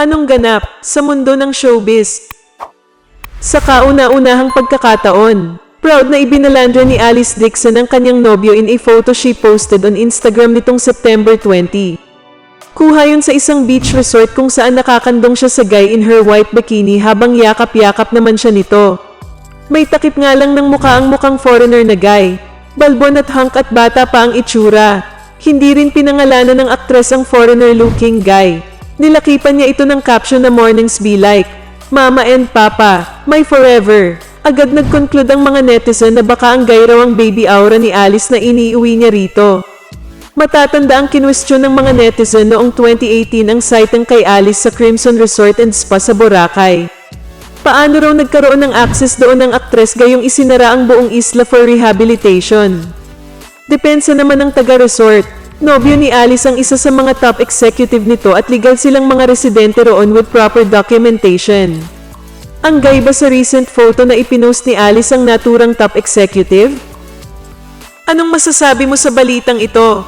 Anong ganap sa mundo ng showbiz? Sa kauna-unahang pagkakataon, proud na ibinalandra ni Alice Dixon ang kanyang nobyo in a photo she posted on Instagram nitong September 20. Kuha yun sa isang beach resort kung saan nakakandong siya sa guy in her white bikini habang yakap-yakap naman siya nito. May takip nga lang ng mukha ang mukhang foreigner na guy. Balbon at hunk at bata pa ang itsura. Hindi rin pinangalanan ng aktres ang foreigner-looking guy. Nilakipan niya ito ng caption na mornings be like, Mama and Papa, my forever. Agad nag-conclude ang mga netizen na baka ang guy raw ang baby aura ni Alice na iniuwi niya rito. Matatanda ang kinwestiyon ng mga netizen noong 2018 ang site ng kay Alice sa Crimson Resort and Spa sa Boracay. Paano raw nagkaroon ng access doon ng aktres gayong isinara ang buong isla for rehabilitation? Depensa naman ng taga-resort. Nobyo ni Alice ang isa sa mga top executive nito at legal silang mga residente roon with proper documentation. Ang gay ba sa recent photo na ipinost ni Alice ang naturang top executive? Anong masasabi mo sa balitang ito?